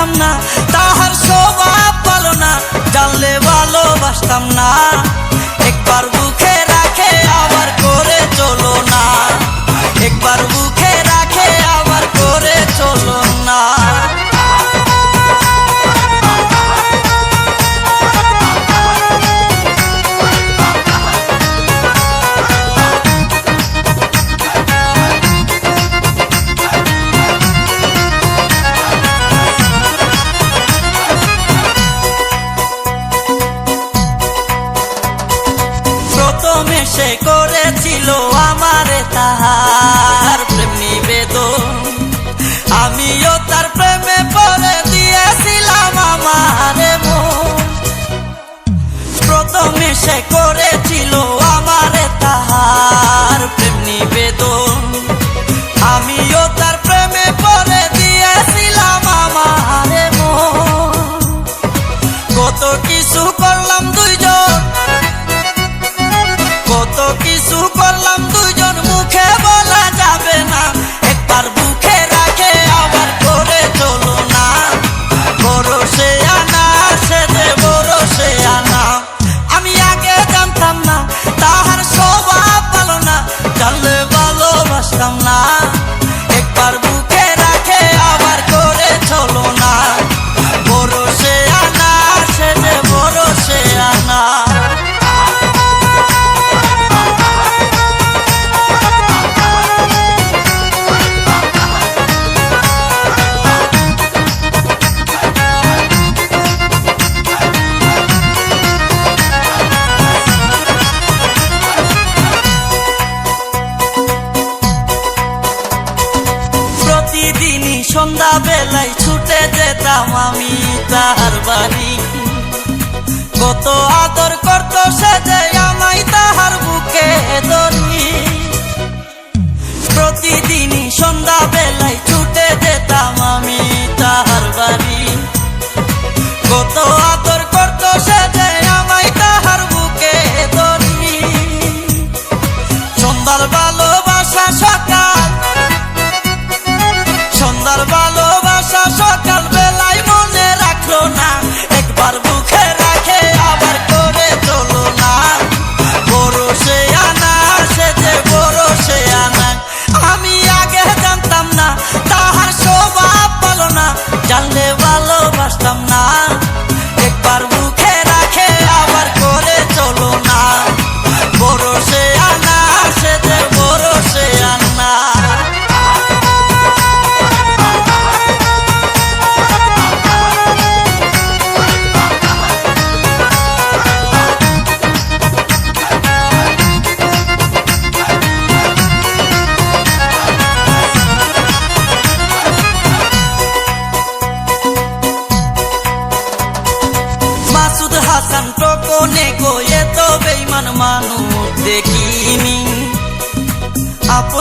পাইতাম না তাহার স্বভাব ভালো না জানলে ভালোবাসতাম না। lo amaré সন্ধ্যা বেলায় ছুটে যেতাম আমি তার বাড়ি। কত আদর করত সে যে আমায় তাহার বুকে ধরি। প্রতিদিনই সন্ধ্যা বেলায় ছুটে যেতাম আমি তাহার বাড়ি। কত আদর করত সে যে আমায় তাহার বুকে ধরি। সন্ধ্যার ভালোবাসা সকাল মাসুদ হাসান প্রকোনে গোয়ে তো বেইমান মানুষ দেখিনি।